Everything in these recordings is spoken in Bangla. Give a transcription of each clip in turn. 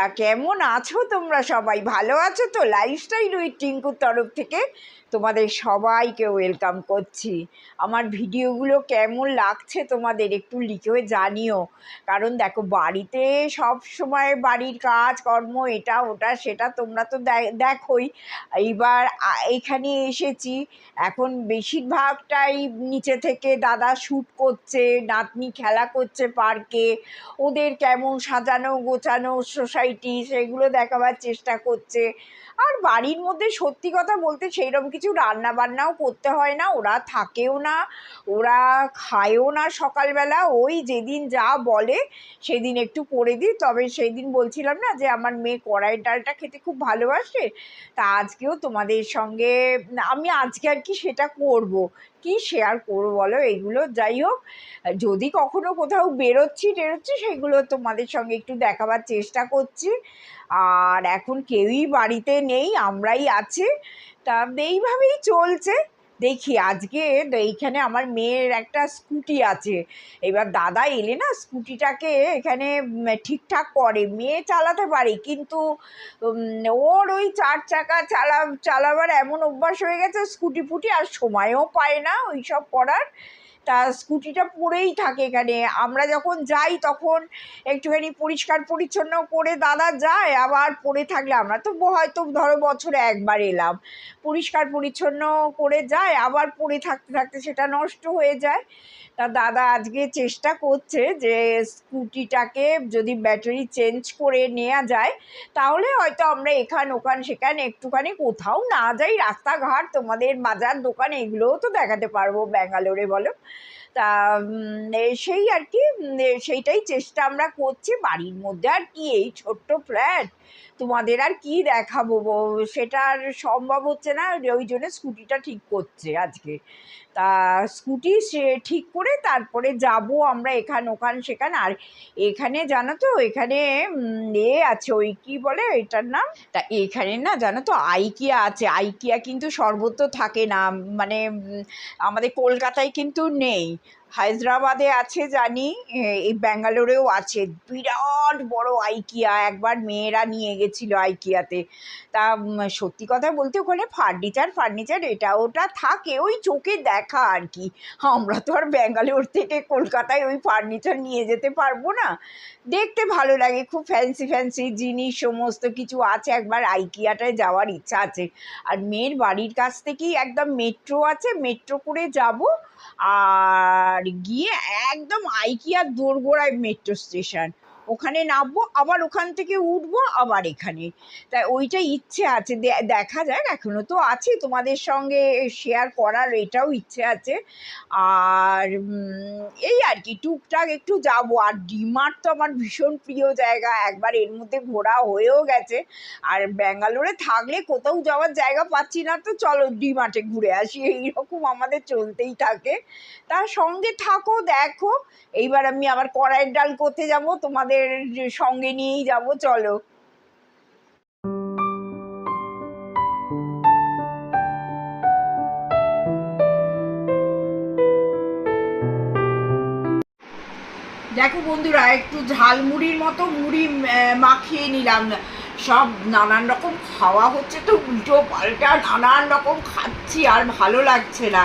বন্ধুরা কেমন আছো তোমরা সবাই? ভালো আছো তো? লাইফস্টাইল উইথ টিঙ্কুর তরফ থেকে। তোমাদের সবাইকে ওয়েলকাম করছি। আমার ভিডিওগুলো কেমন লাগছে তোমাদের একটু লিখেও জানিও। কারণ দেখো, বাড়িতে সব সময় বাড়ির কাজ, কর্ম, এটা, ওটা, সেটা তোমরা তো দেখোই। এইবার এখানে এসেছি। এখন বেশিরভাগটাই নিচে থেকে দাদা শ্যুট করছে, নাতনি খেলা করছে পার্কে ওদের কেমন সাজানো গোছানো সোসাইটি সেগুলো দেখাবার চেষ্টা করছে। আর বাড়ির মধ্যে সত্যি কথা বলতে সেইরকম কিছু রান্না বান্নাও করতে হয় না। ওরা থাকেও না, ওরা খায়ও না সকালবেলা। ওই যেদিন যা বলে সেদিন একটু করে দিই। তবে সেই দিন বলছিলাম না যে, আমার মেয়ে কড়াইয়ের ডালটা খেতে খুব ভালোবাসে। তা আজকেও তোমাদের সঙ্গে আমি আজকে আর কি সেটা করব। কি শেয়ার করব বলো? এগুলো যাই হোক, যদি কখনো কোথাও বেরোচ্ছি, টেরোচ্ছি, সেগুলো তোমাদের সঙ্গে একটু দেখাবার চেষ্টা করছি। আর এখন কেউই বাড়িতে নেই, আমরাই আছি। তা এইভাবেই চলছে। দেখি, আজকে এইখানে আমার মেয়ের একটা স্কুটি আছে। এবার দাদা এলে না স্কুটিটাকে এখানে ঠিকঠাক করে। মেয়ে চালাতে পারে, কিন্তু ওর ওই চার চাকা চালা, চালাবার এমন অভ্যাস হয়ে গেছে স্কুটি ফুটি আর সময়ও পায় না ওই সব করার। তা স্কুটিটা পড়েই থাকে এখানে। আমরা যখন যাই তখন একটুখানি পরিষ্কার পরিচ্ছন্ন করে দাদা যায়, আবার পড়ে থাকলে আমরা তো হয়তো ধরো বছরে একবার এলাম। পরিষ্কার পরিচ্ছন্ন করে যায়, আবার পড়ে থাকতে থাকতে সেটা নষ্ট হয়ে যায়। তা দাদা আজকে চেষ্টা করছে যে স্কুটিটাকে যদি ব্যাটারি চেঞ্জ করে নেওয়া যায়, তাহলে হয়তো আমরা এখান, ওখান, সেখান একটুখানি কোথাও না যাই, রাস্তাঘাট, তোমাদের বাজার দোকান, এগুলোও তো দেখাতে পারব, ব্যাঙ্গালোরে বলো। তা সেই আর কি সেইটাই চেষ্টা আমরা করছি বাড়ির মধ্যে। আর কি, এই ছোট্ট ফ্ল্যাট তোমাদের আর কি দেখাবো? সেটা আর সম্ভব হচ্ছে না, ওই জন্য স্কুটিটা ঠিক করছে আজকে। তা স্কুটি সে ঠিক করে তারপরে যাব আমরা এখান ওখান সেখান। আর এখানে জানো তো, এখানে এ আছে ওই কি বলে এটার নাম? তা এখানে না জানো তো আইকিয়া আছে। আইকিয়া কিন্তু সর্বত্র থাকে না মানে আমাদের কলকাতায় কিন্তু নেই। হায়দ্রাবাদে আছে জানি এই ব্যাঙ্গালোরেও আছে। বিরাট বড় আইকিয়া, একবার মেয়েরা নিয়ে গেছিল আইকিয়াতে। তা সত্যি কথা বলতে ওখানে ফার্নিচার ফার্নিচার এটা ওটা থাকে, ওই চোখে দেখা আর কি। আমরা তো আর ব্যাঙ্গালোর থেকে কলকাতায় ওই ফার্নিচার নিয়ে যেতে পারব না। দেখতে ভালো লাগে, খুব ফ্যান্সি ফ্যান্সি জিনিস সমস্ত কিছু আছে। একবার আইকিয়াটায় যাওয়ার ইচ্ছা আছে। আর মেয়ের বাড়ির কাছ থেকেই একদম মেট্রো আছে মেট্রো করে যাব। আর গিয়ে একদম আইকিয়ার দোরগোড়ায় মেট্রো স্টেশন ওখানে নামবো, আবার ওখান থেকে উঠবো, আবার এখানে। তাই ওইটা ইচ্ছে আছে দেখা যাক, এখনও তো আছে, তোমাদের সঙ্গে শেয়ার করার এটাও ইচ্ছে আছে। আর এই আর কি, টুকটাক একটু যাব। আর ডিমার্ট তো আমার ভীষণ প্রিয় জায়গা, একবার এর মধ্যে ঘোরা হয়েও গেছে। আর ব্যাঙ্গালোরে থাকলে কোথাও যাওয়ার জায়গা পাচ্ছি না, তো চলো ডিমার্টে ঘুরে আসি, এইরকম আমাদের চলতেই থাকে। তার সঙ্গে থাকো, দেখো, এইবার আমি আবার কড়াইয়ের ডাল করতে যাব, তোমাদের সঙ্গে নিয়েই যাব, চলো। দেখো বন্ধুরা, একটু ঝালমুড়ির মতো মুড়ি মাখিয়ে নিলাম। সব নানান রকম খাওয়া হচ্ছে তো, উল্টো পাল্টা নানান রকম খাচ্ছি, আর ভালো লাগছে না।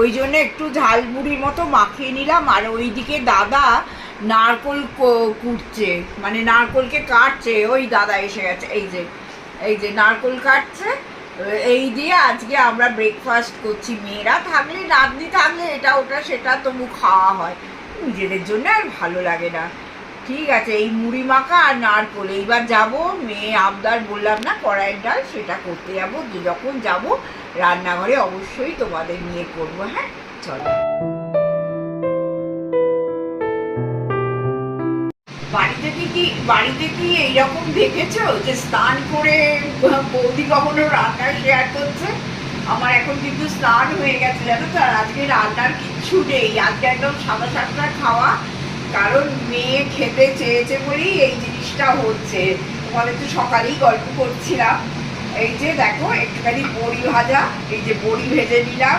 ওই জন্য একটু ঝালমুড়ির মতো মাখিয়ে নিলাম, আর ওইদিকে দাদা নারকোল কুটছে মানে নারকোলকে কাটছে, ওই দাদা এসে গেছে, এই যে এই যে নারকোল কাটছে, এই দিয়ে আজকে আমরা ব্রেকফাস্ট করছি। মেয়েরা থাকলে, নাতনি থাকলে এটা, ওটা, সেটা তবু খাওয়া হয়। নিজেদের জন্য আর ভালো লাগে না। ঠিক আছে, এই মুড়ি মাখা আর নারকোল। এইবার যাব, মেয়ে আবদার বললাম না, কড়াইয়ের ডাল, সেটা করতে যাব। যখন যাব, রান্নাঘরে অবশ্যই তোমাদের নিয়ে করব হ্যাঁ? চলো। বাড়িতে কি কি বাড়িতে কি এইরকম দেখেছ যে স্নান করে বৌদি কখনো রান্না শেয়ার করছে? আমার এখন কিন্তু স্নান হয়ে গেছে জানো তো? আর আজকে রান্নার কিচ্ছু নেই। আজকে একদম সাদা সাতটা খাওয়া কারণ মেয়ে খেতে চেয়েছে বলেই এই জিনিসটা হচ্ছে। তোমাদের তো সকালেই গল্প করছিলাম। এই যে দেখো একটুখানি বড়ি ভাজা এই যে বড়ি ভেজে নিলাম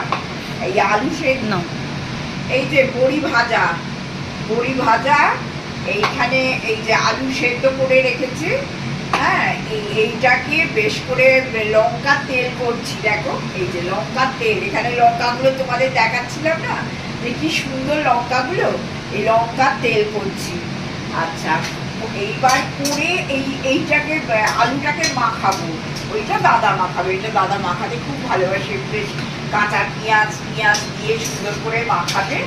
এই আলু সেদ্ধ। এই যে বড়ি ভাজা বড়ি ভাজা এইখানে এই যে আলু সেদ্ধ করে রেখেছি হ্যাঁ এই এইটাকে বেশ করে লঙ্কা তেল করছি, দেখো, এই যে লঙ্কার তেল, এখানে লঙ্কাগুলো তোমাদের দেখাচ্ছিলাম না? কি সুন্দর লঙ্কাগুলো? এই লঙ্কার তেল করছি। আচ্ছা এইবার করে এই এইটাকে, আলুটাকে মাখাবো। ওইটা দাদা মাখাবে, এটা দাদা মাখাতে খুব ভালোবাসে, বেশ কাঁচা পেঁয়াজ পেঁয়াজ দিয়ে সুন্দর করে মাখাবে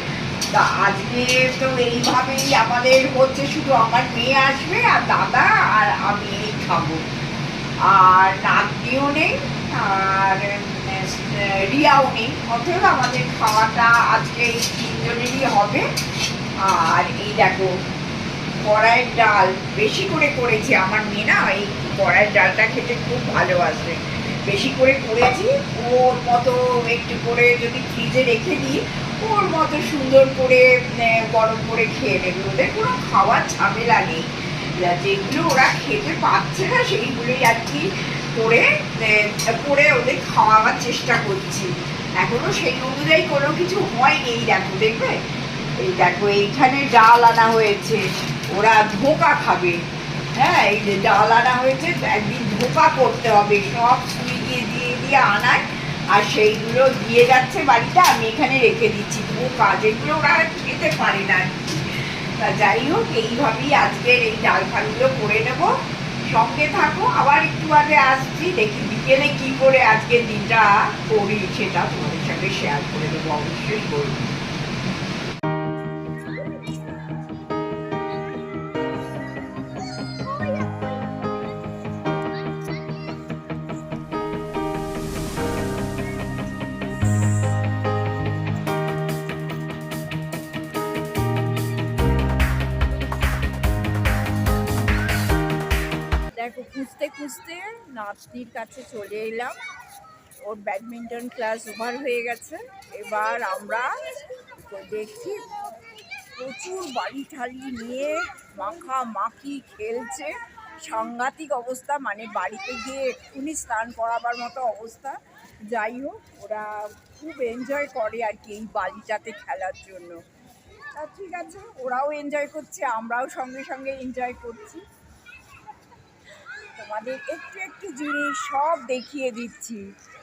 তা আজকে তো এইভাবেই আমাদের হচ্ছে শুধু আমার মেয়ে আসবে আর দাদা আর আমি এই খাব। আর নাতনিও নেই, আর রিয়াও নেই। আমাদের খাওয়াটা আজকে এই তিনজনেরই হবে। আর এই দেখো, কড়াইয়ের ডাল, বেশি করে করেছি। আমার মেয়ে না, এই কড়াইয়ের ডালটা খেতে খুব ভালোবাসে। বেশি করে করেছি, ওর মতো একটু করে যদি ফ্রিজে রেখে দিই ওর মতো সুন্দর করে গরম করে খেয়ে নেবে। ওদের কোনো খাওয়ার ঝামেলা নেই। যেগুলো ওরা খেতে পাচ্ছে না, সেইগুলোই আর কি করে করে ওদের খাওয়াবার চেষ্টা করছি। এখনও সেই অনুযায়ী কোনো কিছু হয়নি, এই দেখো, দেখবে? এই দেখো, এইখানে ডাল আনা হয়েছে, ওরা ধোকা খাবে। হ্যাঁ এই যে ডাল আনা হয়েছে, একদিন ধোকা করতে হবে, সব দিয়ে দিয়ে দিয়ে আনায় আর সেইগুলো দিয়ে যাচ্ছে বাড়িটা, আমি এখানে রেখে দিচ্ছি। ধোকা যেগুলো ওরা খেতে পারে না। তা যাই হোক, এইভাবেই আজকের এই ডাল ফালগুলো করে নেব। সঙ্গে থাকো, আবার একটু আগে আসছি, দেখি বিকেলে কি করে আজকের দিনটা করি, সেটা তোমাদের সঙ্গে শেয়ার করে দেবো, অবশ্যই করব। দেখো, খুঁজতে খুঁজতে নাচনির কাছে চলে এলাম। ওর ব্যাডমিন্টন ক্লাস ওভার হয়ে গেছে। এবার আমরা দেখছি প্রচুর বাড়ি ঠালি নিয়ে মাখা মাখি খেলছে। সাংঘাতিক অবস্থা মানে বাড়িতে গিয়ে এক্ষুনি স্নান করাবার মতো অবস্থা। যাই হোক, ওরা খুব এনজয় করে আর কি এই বাড়িটাতে খেলার জন্য। তা ঠিক আছে, ওরাও এনজয় করছে, আমরাও সঙ্গে সঙ্গে এনজয় করছি। তোমাদের একটু একটু জিনিস সব দেখিয়ে দিচ্ছি।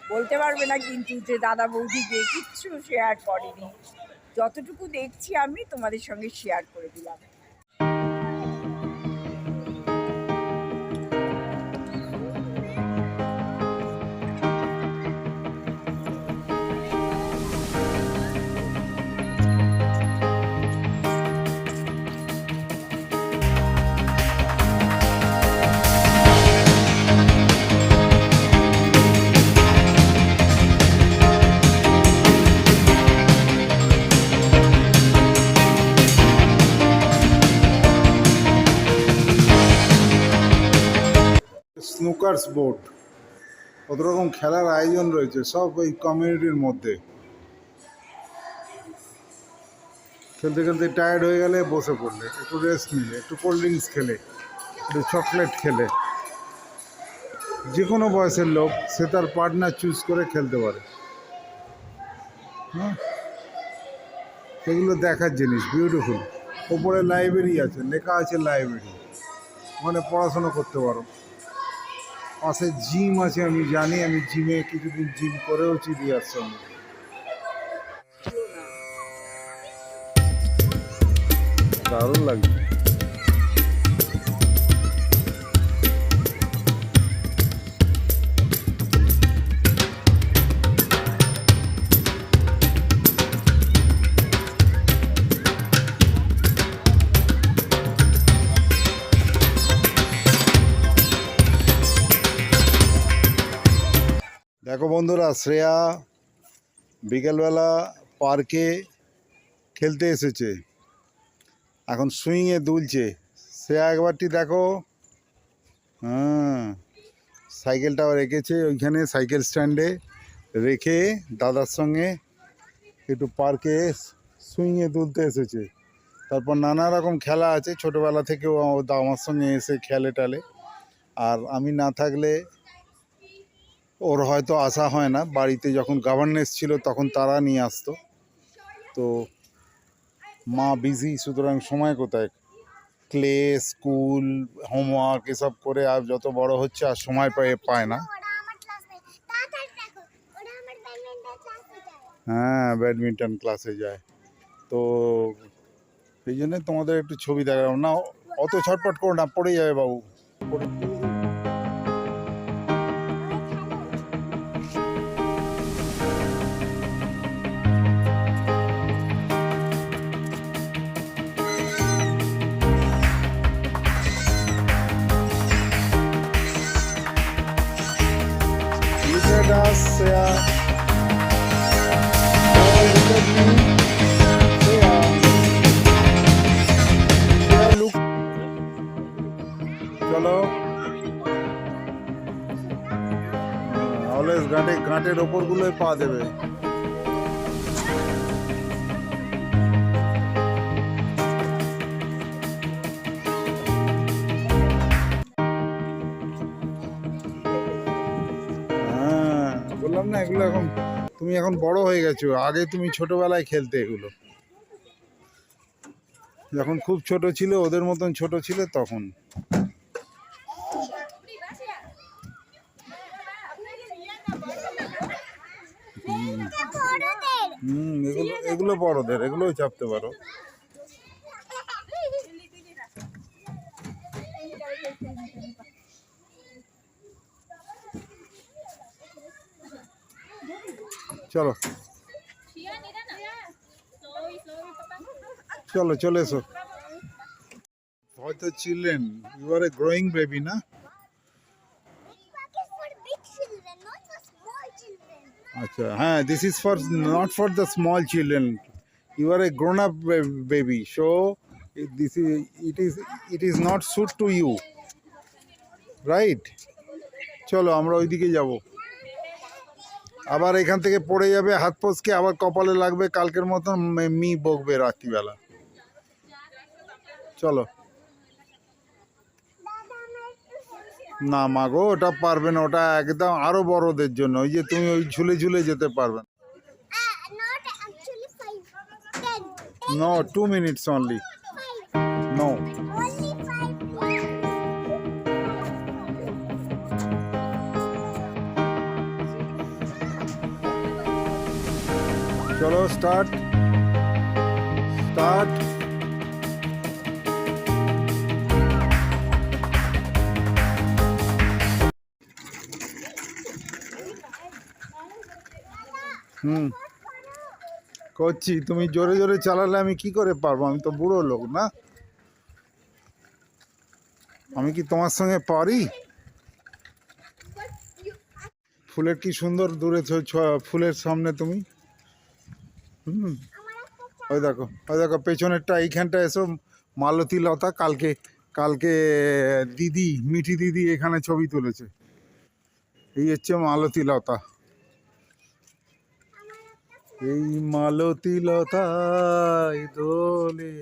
বলতে পারবে না কিন্তু যে দাদা বৌদিকে কিচ্ছু শেয়ার করেনি। যতটুকু দেখছি আমি তোমাদের সঙ্গে শেয়ার করে দিলাম। স্নুকার্স বোর্ড কত রকম খেলার আয়োজন রয়েছে সব এই কমিউনিটির মধ্যে। খেলতে খেলতে টায়ার্ড হয়ে গেলে বসে পড়লে, একটু রেস্ট নিলে, একটু কোল্ড ড্রিঙ্কস খেলে, একটু চকলেট খেলে। যে কোনো বয়সের লোক সে তার পার্টনার চুজ করে খেলতে পারে। হ্যাঁ? সেগুলো দেখার জিনিস বিউটিফুল ওপরে লাইব্রেরি আছে, লেখা আছে লাইব্রেরি ওখানে পড়াশোনা করতে পারো। পাশে জিম আছে আমি জানি আমি জিমে কিছুদিন জিম করেও রিয়ার সঙ্গে দারুণ লাগছে। শ্রেয়া বিকেলবেলা পার্কে খেলতে এসেছে। এখন সুইংয়ে দুলছে। শ্রেয়া একবারটি দেখো। হ্যাঁ সাইকেলটাও রেখেছে ওইখানে, সাইকেল স্ট্যান্ডে রেখে দাদার সঙ্গে একটু পার্কে সুইংয়ে দুলতে এসেছে। তারপর নানা রকম খেলা আছে। ছোটোবেলা থেকেও আমার সঙ্গে এসে খেলে টালে আর আমি না থাকলে ওর হয়তো আসা হয় না। বাড়িতে যখন গভর্নেন্স ছিল তখন তারা নিয়ে আসতো। তো মা বিজি সুতরাং সময় কোথায়? ক্লে স্কুল হোমওয়ার্ক এসব করে আর যত বড় হচ্ছে আর সময় পায় পায় না। হ্যাঁ ব্যাডমিন্টন ক্লাসে যায়। তো এই জন্যে তোমাদের একটু ছবি দেখালাম। না অত ছটপট করো না, পড়ে যাবে বাবু। পড়ে- look. চলো অলওয়েজ গাঁটে গাঁটের ওপরগুলোই পা দেবে বললাম না, এগুলো এখন তুমি এখন বড় হয়ে গেছো। আগে তুমি ছোটবেলায় খেলতে এগুলো। যখন খুব ছোট ছিল, ওদের মতন ছোট ছিল তখন। হুম, এগুলো এগুলো বড়দের এগুলোও চাপতে পারো। চলো চলো চলে এসো হয়তো children you are a growing baby না Park is for big children, not for small children. আচ্ছা হ্যাঁ this is for not for the small children you are a grown up baby so this is it is it is not suit to you right চলো আমরা ওইদিকে যাব আবার এখান থেকে পড়ে যাবে হাত পোসকে আবার কপালে লাগবে কালকের মতন মি বকবে রাত্রিবেলা। চলো। না মাগো ওটা পারবে না ওটা একদম আরও বড়দের জন্য। ওই যে তুমি ওই ঝুলে ঝুলে যেতে পারবে না। Two minutes only. নো চলো স্টার্ট স্টার্ট হুম। করছি, তুমি জোরে জোরে চালালে আমি কি করে পারব? আমি তো বুড়ো লোক, না? আমি কি তোমার সঙ্গে পারি? ফুলের কি সুন্দর দূরে ফুলের সামনে তুমি? হুম ওই দেখো ওই দেখো, পেছনেরটা, এইখানটা এসো, মালতী লতা, কালকে কালকে, দিদি, মিঠি দিদি এখানে ছবি তুলেছে। এই হচ্ছে মালতী লতা। এই মালতী লতা দোলে।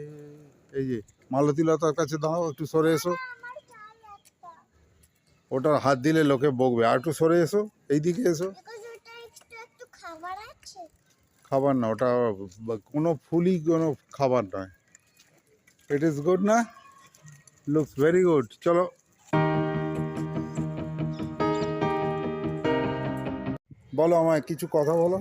এই যে, মালতী লতার কাছে দাও একটু সরে এসো। ওটার হাত দিলে লোকে বকবে। আর একটু সরে এসো, এইদিকে এসো Because ওটা একটু একটু খাবার আছে খাবার না, ওটা বা কোনো ফুলই কোনো খাবার নয়। ইট ইজ গুড না? লুকস ভেরি গুড চলো। বলো আমায়, কিছু কথা বলো।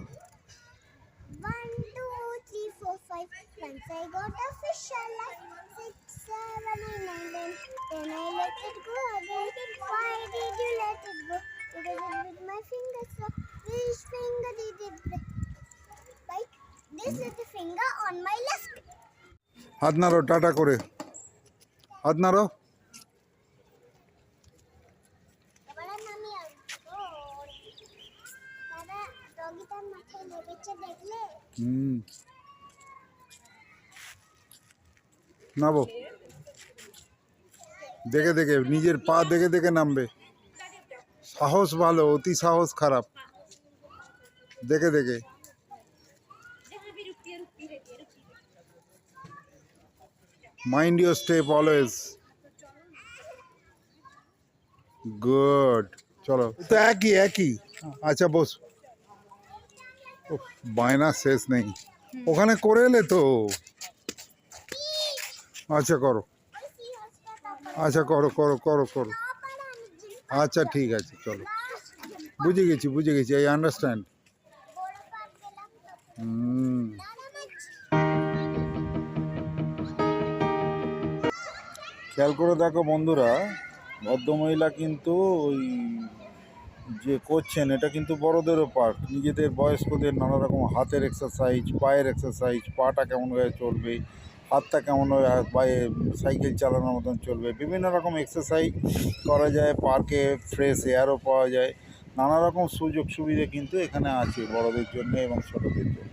This is the finger on my left. হাত নাড়ো টাটা করে। হাত নাড়ো হুম। নাবো দেখে দেখে নিজের পা দেখে দেখে নামবে। সাহস ভালো অতি সাহস খারাপ। দেখে দেখে। Mind your step always good চলো। তো একই একই। আচ্ছা বস। বায়না শেষ নেই। ওখানে করে এলে তো। আচ্ছা করো। আচ্ছা করো করো করো করো। আচ্ছা ঠিক আছে চলো। বুঝে গেছি বুঝে গেছি আই আন্ডারস্ট্যান্ড হুম। খেয়াল করে দেখো বন্ধুরা, ভদ্রমহিলা কিন্তু ওই যে করছেন, এটা কিন্তু বড়দেরও পার্ট নিজেদের বয়স্কদের নানা রকম হাতের এক্সারসাইজ পায়ের এক্সারসাইজ পাটা কেমনভাবে চলবে, হাতটা কেমনভাবে পায়ে সাইকেল চালানোর মতন চলবে, বিভিন্ন রকম এক্সারসাইজ করা যায় পার্কে ফ্রেশ এয়ারও পাওয়া যায়। নানা রকম সুযোগ সুবিধা কিন্তু এখানে আছে বড়দের জন্য এবং ছোটদের জন্য।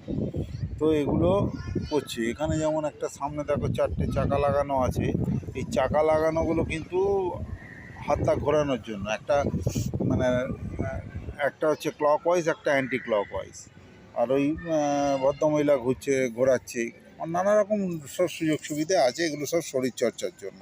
তো এগুলো করছে। এখানে যেমন একটা সামনে দেখো চারটে চাকা লাগানো আছে। এই চাকা লাগানোগুলো কিন্তু হাতটা ঘোরানোর জন্য। একটা মানে একটা হচ্ছে ক্লক ওয়াইজ একটা অ্যান্টি ক্লক ওয়াইজ আর ওই ভদ্রমহিলা ঘুরছে, ঘোরাচ্ছে। আর নানা রকম সব সুযোগ সুবিধা আছে। এগুলো সব শরীরচর্চার জন্য।